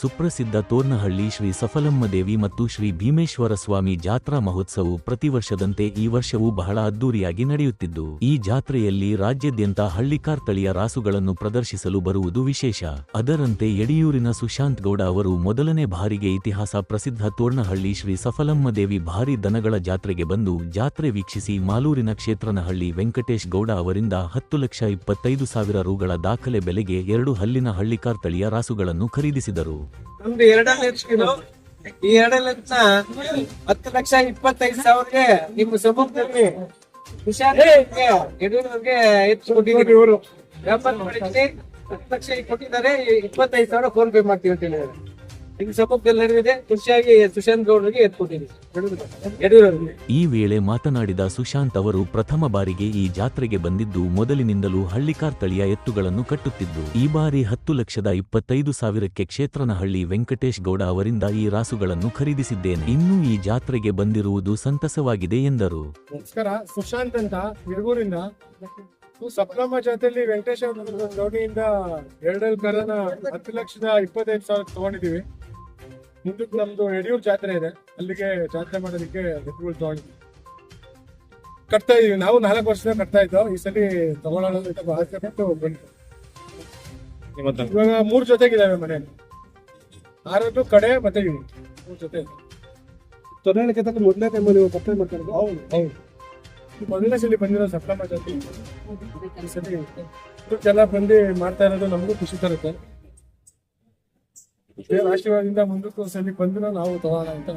ಸುಪ್ರಸಿದ್ಧ ತೋರ್ನಹಳ್ಳಿ ಶ್ರೀ ಸಫಲಮ್ಮ ದೇವಿ ಮತ್ತು ಶ್ರೀ ಭೀಮೇಶ್ವರ ಸ್ವಾಮಿ ಜಾತ್ರಾ ಮಹೋತ್ಸವವು ಪ್ರತಿ ವರ್ಷದಂತೆ ಈ ವರ್ಷವೂ ಬಹಳ ಅದ್ದೂರಿಯಾಗಿ ನಡೆಯುತ್ತಿದ್ದು, ಈ ಜಾತ್ರೆಯಲ್ಲಿ ರಾಜ್ಯಾದ್ಯಂತ ಹಳ್ಳಿಕಾರ್ ತಳಿಯ ರಾಸುಗಳನ್ನು ಪ್ರದರ್ಶಿಸಲು ಬರುವುದು ವಿಶೇಷ. ಅದರಂತೆ ಯಡಿಯೂರಿನ ಸುಶಾಂತ್ ಗೌಡ ಅವರು ಮೊದಲನೇ ಬಾರಿಗೆ ಇತಿಹಾಸ ಪ್ರಸಿದ್ಧ ತೋರ್ನಹಳ್ಳಿ ಶ್ರೀ ಸಫಲಮ್ಮ ದೇವಿ ಭಾರಿ ದನಗಳ ಜಾತ್ರೆಗೆ ಬಂದು ಜಾತ್ರೆ ವೀಕ್ಷಿಸಿ ಮಾಲೂರಿನ ಕ್ಷೇತ್ರನಹಳ್ಳಿ ವೆಂಕಟೇಶ್ ಗೌಡ ಅವರಿಂದ ಹತ್ತು ಲಕ್ಷ ಇಪ್ಪತ್ತೈದು ಸಾವಿರ ರುಗಳ ದಾಖಲೆ ಬೆಲೆಗೆ ಎರಡು ಹಲ್ಲಿನ ಹಳ್ಳಿಕಾರ್ ತಳಿಯ ರಾಸುಗಳನ್ನು ಖರೀದಿಸಿದರು. ನಮ್ದು ಎರಡನೇ ಕಿಲೋ ಈ ಎರಡನೇ ಲಕ್ಷ ಹತ್ತು ಲಕ್ಷ ಇಪ್ಪತ್ತೈದು ಸಾವಿರಗೆ ನಿಮ್ಮ ಸಮೂಹದಲ್ಲಿ ಹುಷಾರ್ ಯಡಿಯೂರವ್ರಿಗೆ ಹೆಚ್ಚು ಇವರು. ವ್ಯಾಪಾರ ಹತ್ತು ಲಕ್ಷ ಕೊಟ್ಟಿದ್ದಾರೆ ಇಪ್ಪತ್ತೈದು ಸಾವಿರ ಫೋನ್ ಪೇ ಮಾಡ್ತೀವಿ ಅಂತ ಹೇಳಿದ್ದಾರೆ. ಖುಷಿಯಾಗಿ ಸುಶಾಂತ್ ಗೌಡ್ರಿಗೆ ಯಡಿಯೂರವ್ರಿಗೆ ಈ ವೇಳೆ ಮಾತನಾಡಿದ ಸುಶಾಂತ್ ಅವರು ಪ್ರಥಮ ಬಾರಿಗೆ ಈ ಜಾತ್ರೆಗೆ ಬಂದಿದ್ದು ಮೊದಲಿನಿಂದಲೂ ಹಳ್ಳಿಕಾರ್ ತಳಿಯ ಎತ್ತುಗಳನ್ನು ಕಟ್ಟುತ್ತಿದ್ದು ಈ ಬಾರಿ ಹತ್ತು ಲಕ್ಷದ ಇಪ್ಪತ್ತೈದು ಸಾವಿರಕ್ಕೆ ಕ್ಷೇತ್ರನಹಳ್ಳಿ ವೆಂಕಟೇಶ್ ಗೌಡ ಅವರಿಂದ ಈ ರಾಸುಗಳನ್ನು ಖರೀದಿಸಿದ್ದೇನೆ. ಇನ್ನು ಈ ಜಾತ್ರೆಗೆ ಬಂದಿರುವುದು ಸಂತಸವಾಗಿದೆ ಎಂದರು. ನಮಸ್ಕಾರ. ಸುಶಾಂತ್ ಅಂತ ಸಪ್ಲಮ್ಮ ಜೊತೆಲಿ ವೆಂಕಟೇಶ್ ಅವ್ರ ದೋಣಿಯಿಂದ ಎರಡೆರಡು ಕರನ ಹತ್ತು ಲಕ್ಷದ ಇಪ್ಪತ್ತೈದು ಸಾವಿರ ತಗೊಂಡಿದೀವಿ ಮುಂದಕ್ಕೆ ನಮ್ದು ಯಡಿಯೂರ್ ಜಾತ್ರೆ ಇದೆ. ಅಲ್ಲಿಗೆ ಜಾತ್ರೆ ಮಾಡೋದಕ್ಕೆ ಎತ್ತುಗಳು ತಗೊಂಡಿದ್ವಿ ಕಟ್ತಾ ಇದೀವಿ. ನಾವು ನಾಲ್ಕು ವರ್ಷದ ಕಟ್ತಾ ಇದ್ದೋ ಈ ಸಲ ತಗೊಳ್ಳೋಣ ಅಂತ ಆಸೆ ಪಟ್ಟು ಬಂತು ಇವಾಗ ಮೂರ್ ಜೊತೆಗಿದಾವೆ ಮನೆಯಲ್ಲಿ. ಆರೋಗ್ಯ ಕಡೆ ಮತ್ತೆ ಇವು ಮೂರ್ ಜೊತೆ ತಕ್ಕ ಮೊದಲನೇ ಟೈಮ್ ನೀವು ಕಪ್ಪೆ ಮಾಡ್ತಾರೆ ಹೌದು ಹೌದು. ಮೊದಲನೇ ಸಲ ಬಂದಿರೋ ಸಪ್ಲಮ್ಮ ಜಾತಿ ಈ ಸಲ ಎಲ್ಲ ಬಂದು ಮಾಡ್ತಾ ಇರೋದು ನಮಗೂ ಖುಷಿ ತರುತ್ತೆ. ದೇವ್ರ ಆಶೀರ್ವಾದದಿಂದ ಮುಂದಕ್ಕೂ ಸಲ ಬಂದಿರೋ ನಾವು ತಗೋಣ ಅಂತ